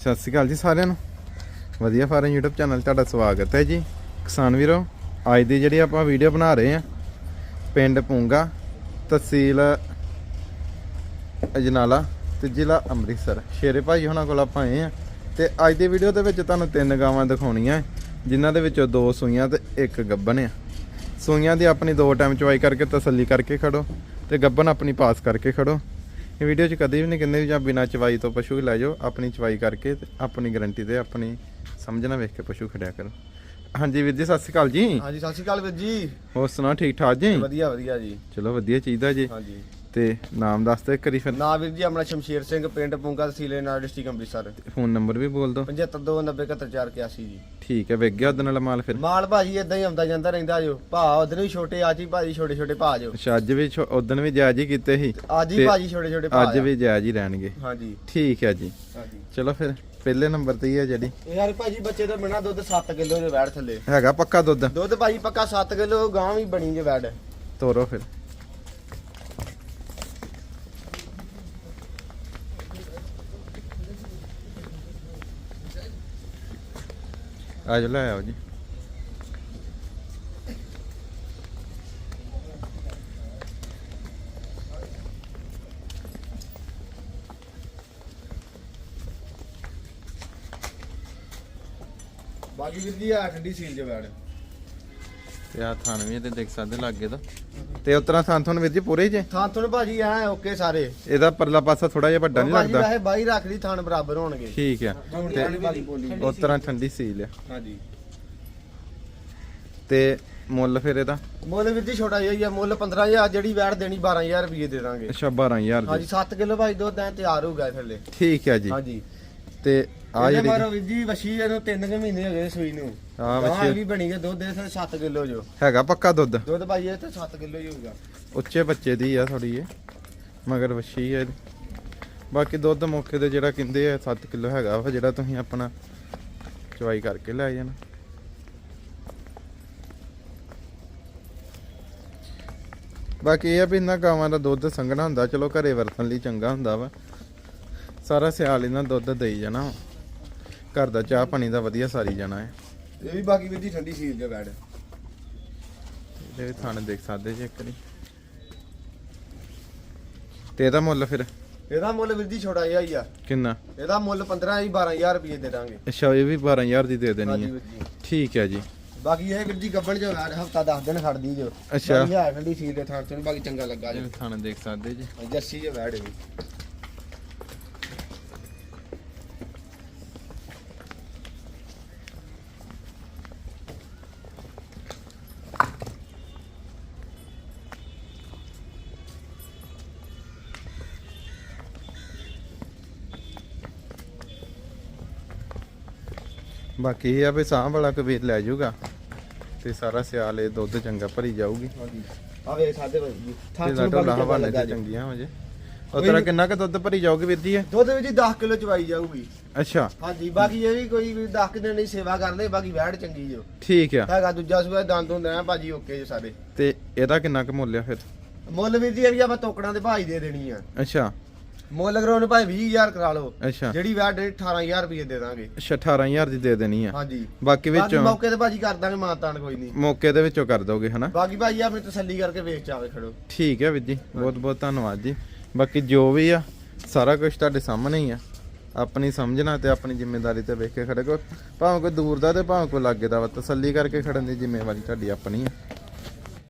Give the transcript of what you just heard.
ਸਤਿ ਸ਼੍ਰੀ ਅਕਾਲ ਜੀ ਸਾਰਿਆਂ ਨੂੰ। ਵਧੀਆ ਫਾਰਮ YouTube ਚੈਨਲ 'ਤੇ ਤੁਹਾਡਾ ਸਵਾਗਤ ਹੈ ਜੀ। ਕਿਸਾਨ ਵੀਰੋ, ਅੱਜ ਦੀ ਜਿਹੜੀ ਆਪਾਂ ਵੀਡੀਓ ਬਣਾ ਰਹੇ ਆ ਪਿੰਡ ਪੂੰਗਾ, ਤਹਿਸੀਲ ਅਜਨਾਲਾ ਤੇ ਜ਼ਿਲ੍ਹਾ ਅੰਮ੍ਰਿਤਸਰ। ਸ਼ੇਰੇ ਭਾਈ ਹੁਣਾਂ ਕੋਲ ਆਪਾਂ ਆਏ ਆ ਤੇ ਅੱਜ ਦੀ ਵੀਡੀਓ ਦੇ ਵਿੱਚ ਤੁਹਾਨੂੰ ਤਿੰਨ ਗਾਵਾਂ ਦਿਖਾਉਣੀਆਂ ਜਿਨ੍ਹਾਂ ਦੇ ਵਿੱਚੋਂ ਦੋ ਸੂਈਆਂ ਤੇ ਇੱਕ ਗੱਬਨ ਆ। ਸੂਈਆਂ ਦੀ ਆਪਣੀ ਦੋ ਟਾਈਮ ਚਵਾਈ ਕਰਕੇ ਤਸੱਲੀ ਕਰਕੇ ਖੜੋ ਤੇ ਗੱਬਨ ਆਪਣੀ ਪਾਸ ਕਰਕੇ ਖੜੋ। ਇਹ ਵੀਡੀਓ 'ਚ ਕਦੇ ਵੀ ਨਹੀਂ ਕਹਿੰਦੇ ਵੀ ਜਾਂ ਬਿਨਾਂ ਚਵਾਈ ਤੋਂ ਪਸ਼ੂ ਹੀ ਲੈ ਜਾਓ ਆਪਣੀ ਚਵਾਈ ਕਰਕੇ ਤੇ ਆਪਣੀ ਗਾਰੰਟੀ ਤੇ ਆਪਣੀ ਸਮਝਣਾ ਵੇਖ ਕੇ ਪਸ਼ੂ ਖੜਿਆ ਕਰੋ। ਹਾਂਜੀ ਵੀਰ ਜੀ ਸਤਿ ਸ਼੍ਰੀ ਅਕਾਲ ਜੀ। ਹਾਂਜੀ ਸਤਿ ਸ਼੍ਰੀ ਅਕਾਲ ਵੀਰ ਜੀ। ਹੋਰ ਸੁਣਾਓ ਠੀਕ ਠਾਕ ਜੀ? ਵਧੀਆ ਵਧੀਆ ਜੀ। ਚਲੋ ਵਧੀਆ ਚਾਹੀਦਾ ਜੀ। ਹਾਂਜੀ। ਤੇ ਨਾਮ ਦੱਸ ਦਿਓ ਇੱਕ ਵਾਰੀ ਫਿਰ। ਨਾ ਵੀਰ ਜੀ ਆਪਣਾ ਸ਼ਮਸ਼ੀਰ ਸਿੰਘ ਪਿੰਡ ਪੁੰਗਾ ਤਹਿਸੀਲ ਨਾਲ ਡਿਸਟ੍ਰਿਕਟ ਅੰਮ੍ਰਿਤਸਰ। ਫੋਨ ਨੰਬਰ ਵੀ ਬੋਲ ਦਿਓ। 7529717481 ਜੀ। ਠੀਕ ਹੈ ਵੇਖ ਗਿਆ ਉਹਦੇ ਨਾਲ ਮਾਲ ਫਿਰ। ਮਾਲ ਭਾਜੀ ਇਦਾਂ ਹੀ ਆਉਂਦਾ ਜਾਂਦਾ ਰਹਿੰਦਾ ਜੋ। ਭਾ ਉਧਰ ਵੀ ਛੋਟੇ ਹੀ ਭਾਜੀ ਛੋਟੇ ਛੋਟੇ ਭਾ ਜੋ। ਅੱਛਾ ਅੱਜ ਵੀ ਉਦੋਂ ਵੀ ਜਾਇਜ਼ ਹੀ ਕੀਤੇ ਸੀ। ਅੱਜ ਹੀ ਭਾਜੀ ਛੋਟੇ ਛੋਟੇ ਭਾ ਅੱਜ ਵੀ ਜਾਇਜ਼ ਹੀ ਰਹਿਣਗੇ। ਹਾਂਜੀ। ਠੀਕ ਹੈ ਜੀ। ਹਾਂਜੀ। ਚਲੋ ਫਿਰ ਪਹਿਲੇ ਨੰਬਰ ਤੇ ਹੀ ਹੈ ਜਿਹੜੀ। ਯਾਰ ਭਾਜੀ ਬੱਚੇ ਤੋਂ ਬਿਨਾ ਦੁੱਧ 7 ਕਿਲੋ ਦੇ ਵੈੜ ਥੱਲੇ। ਹੈਗਾ ਪੱਕਾ ਦੁੱਧ। ਦੁੱਧ ਭਾਜੀ ਪੱਕਾ 7 ਕਿਲੋ ਗਾਂ ਵੀ ਬਣੀ ਜੇ ਵੈੜ ਤੋਰੋ ਫਿਰ। ਆਜੋ ਲੈ ਆਓ ਜੀ। ਬਾਕੀ ਵੀਰ ਜੀ ਆ ਠੰਡੀ ਸੀਲ ਚ ਬੈਠ। ਤੇ ਆ ਥਾਨ ਵੀ ਤੇ ਦੇਖ ਸਕਦੇ ਲਾਗੇ ਦਾ ਤੇ ਉਤਰਾ ਥਾਨ ਤੁਹਾਨੂੰ ਵੀਰ ਜੀ ਪੂਰੇ ਹੀ ਜੇ? ਥਾਂ ਤੋਂ ਭਾਜੀ ਐ ਓਕੇ ਸਾਰੇ। ਇਹਦਾ ਪਰਲਾ ਪਾਸਾ ਥੋੜਾ ਜਿਹਾ ਵੱਡਾ ਨਹੀਂ ਭਾਜੀ ਲੱਗਦਾ? ਵੈਸੇ ਬਾਈ ਰੱਖ ਲਈ ਥਾਂ ਬਰਾਬਰ ਹੋਣਗੇ। ਠੀਕ ਆ। ਤੇ ਉਤਰਾ ਠੰਡੀ ਸੀਲ ਆ। ਹਾਂਜੀ। ਤੇ ਮੁੱਲ ਫਿਰ ਇਹਦਾ? ਮੁੱਲ ਵੀਰ ਜੀ ਛੋਟਾ ਜਿਹਾ ਹੀ ਆ ਮੁੱਲ 15000 ਜਿਹੜੀ ਵੈੜ ਦੇਣੀ 12000 ਰੁਪਏ ਦੇ ਦਾਂਗੇ। ਅੱਛਾ 12000 ਹਾਂਜੀ ਦੀ। 7 ਕਿਲੋ ਭਾਈ ਦੁੱਧ ਐ ਤਿਆਰ ਹੋ ਗਿਆ ਥੱਲੇ। ਠੀਕ ਹੈ ਜੀ। ਹਾਂਜੀ। ਤੇ ਆ ਜਿਹੜੀ ਮਾਰੋ ਜੀ ਵਸ਼ੀ ਇਹਨੂੰ 3 ਕੁ ਮਹੀਨੇ ਹੋ ਗਏ ਸੂਈ ਨੂੰ। ਹਾਂ ਬੱਚੇ ਵੀ ਬਣੀ ਗਏ ਦੁੱਧ ਦੇ 7 ਕਿਲੋ ਜੋ। ਹੈਗਾ ਪੱਕਾ ਦੁੱਧ? ਦੁੱਧ ਭਾਈ ਇਹ ਤੇ 7 ਕਿਲੋ ਹੀ ਹੋਊਗਾ। ਉੱਚੇ ਬੱਚੇ ਦੀ ਆ ਥੋੜੀ ਇਹ ਮਗਰ ਵੱਛੀ ਹੈ। ਬਾਕੀ ਦੁੱਧ ਮੌਕੇ ਤੇ ਜਿਹੜਾ ਕਹਿੰਦੇ ਆ 7 ਕਿਲੋ ਹੈਗਾ ਵਾ ਜਿਹੜਾ ਤੁਸੀਂ ਆਪਣਾ ਚਵਾਈ ਕਰਕੇ ਲੈ ਜਾਣਾ। ਬਾਕੀ ਇਹ ਆ ਵੀ ਇਹਨਾਂ ਗਾਵਾਂ ਦਾ ਦੁੱਧ ਸੰਘਣਾ ਹੁੰਦਾ ਚਲੋ ਘਰੇ ਵਰਤਣ ਲਈ ਚੰਗਾ ਹੁੰਦਾ ਵਾ। ਸਾਰਾ ਸਿਆਲ ਇਹਨਾਂ ਦੁੱਧ ਦੇਈ ਜਾਣਾ। ਘਰ ਦਾ ਚਾਹ ਪਾਣੀ ਦਾ ਵਧੀਆ ਸਾਰੀ ਜਾਣਾ ਹੈ। ਇਹ ਵੀ ਬਾਕੀ ਵੀਰ ਜੀ ਠੰਡੀ ਸੀਲ ਜੋ ਵੈੜ ਇਹਦੇ ਵੀ ਥਾਣੇ ਦੇਖ ਸਕਦੇ ਜੇ ਇੱਕ ਵਾਰੀ। ਤੇ ਇਹਦਾ ਮੁੱਲ ਫਿਰ? ਇਹਦਾ ਮੁੱਲ ਵੀਰ ਜੀ ਛੋਟਾ ਜਿਹਾ ਹੀ ਆ। ਕਿੰਨਾ? ਇਹਦਾ ਮੁੱਲ 15 ਹੀ 12000 ਰੁਪਏ ਦੇ ਦਾਂਗੇ। ਅੱਛਾ ਇਹ ਵੀ 12000 ਦੀ ਦੇ ਦੇਣੀ ਹਾਂਜੀ ਹੈ ਵੀਰ ਜੀ। ਠੀਕ ਹੈ ਜੀ। ਬਾਕੀ ਇਹ ਵੀਰ ਜੀ ਗੱਬਣ ਜੋ ਹਫਤਾ 10 ਦਿਨ ਖੜਦੀ ਜੋ ਅੱਛਾ। ਹੈ ਠੰਡੀ ਸੀਲ ਦੇ ਥਾਂ ਤੋਂ ਬਾਕੀ ਚੰਗਾ ਲੱਗਾ ਜੋ। ਥਾਣੇ ਦੇਖ ਸਕਦੇ ਜੀ। ਜੱਸੀ ਜੋ ਵੈੜ ਵੀ ਬਾਕੀ ਇਹ ਆ ਵੀ ਸਾਂਭ ਵਾਲਾ ਕਬੀਰ ਲੈ ਜਾਊਗਾ ਤੇ ਸਾਰਾ ਸਿਆਲ ਇਹ ਦੁੱਧ ਚੰਗਾ ਭਰੀ ਜਾਊਗੀ। ਹਾਂਜੀ ਆ ਵੇ ਸਾਡੇ ਤੇ ਲਾਟੋ ਤੇ ਜੋ। ਚੰਗੀਆਂ ਹੋ ਜੇ। ਉਹ ਤਰ੍ਹਾਂ ਕਿੰਨਾ ਕੁ ਦੁੱਧ ਭਰੀ ਜਾਊਗੀ ਵੀਰ ਜੀ ਇਹ? ਦੁੱਧ ਵਿੱਚ 10 ਕਿਲੋ ਚਵਾਈ ਜਾਊਗੀ। ਅੱਛਾ। ਹਾਂਜੀ ਬਾਕੀ ਇਹ ਵੀ ਕੋਈ ਵੀ 10 ਦਿਨ ਦੀ ਸੇਵਾ ਕਰਦੇ ਬਾਕੀ ਵੈੜ ਚੰਗੀ ਜੋ ਠੀਕ ਆ। ਹੈਗਾ ਦੂਜਾ ਸੂਆ ਦੰਦ ਹੁੰਦੇ ਆ ਭਾਜੀ ਓਕੇ ਜੋ ਸਾਰੇ। ਤੇ ਇਹਦਾ ਕਿੰਨਾ ਕੁ ਮੁੱਲ ਆ ਫਿਰ? ਮੁੱਲ ਵੀਰ ਜੀ ਇਹ ਵੀ ਆਪਾਂ ਤੋਕੜਾਂ ਦੇ ਭਾਈ ਦੇ ਦੇਣੀ ਆ। ਅੱਛਾ। ਮੁੱਲ ਕਰਾਉਣ ਭਾਈ 20000 ਕਰਾ ਲਓ। ਅੱਛਾ। ਜਿਹੜੀ ਦੇ 18000 ਰੁਪਏ ਦੇ ਦਾਂਗੇ। ਅੱਛਾ 18000 ਦੀ ਦੇ ਦੇਣੀ ਆ। ਹਾਂਜੀ। ਬਾਕੀ ਬਾਕੀ ਵਿੱਚੋਂ ਮੌਕੇ ਤੇ ਭਾਜੀ ਕਰ ਦਾਂਗੇ ਮਾਨਤਾਨ ਕੋਈ ਨਹੀਂ। ਮੌਕੇ ਦੇ ਵਿੱਚੋਂ ਕਰ ਦੋਗੇ ਹਨਾ? ਬਾਕੀ ਭਾਜੀ ਆਪਣੀ ਤਸੱਲੀ ਕਰਕੇ ਵੇਚ ਚਾਵੇ ਖੜੋ। ਠੀਕ ਹੈ ਵੀਰ ਜੀ ਬਹੁਤ ਬਹੁਤ ਧੰਨਵਾਦ ਜੀ। ਬਾਕੀ ਜੋ ਵੀ ਆ ਸਾਰਾ ਕੁਝ ਤੁਹਾਡੇ ਸਾਹਮਣੇ ਹੀ ਆ। ਆਪਣੀ ਸਮਝਣਾ ਤੇ ਆਪਣੀ ਜ਼ਿੰਮੇਵਾਰੀ ਤੇ ਵੇਖ ਕੇ ਖੜੇ ਕੋ ਭਾਵੇਂ ਕੋਈ ਦੂਰ ਦਾ ਤੇ ਭਾਵੇਂ ਕੋਈ ਲਾਗੇ ਦਾ ਵਾ ਤਸੱਲੀ ਕਰਕੇ ਖੜਨ ਦੀ ਜ਼ਿੰਮੇਵਾਰੀ ਤੁਹਾਡੀ ਆਪਣੀ ਆ।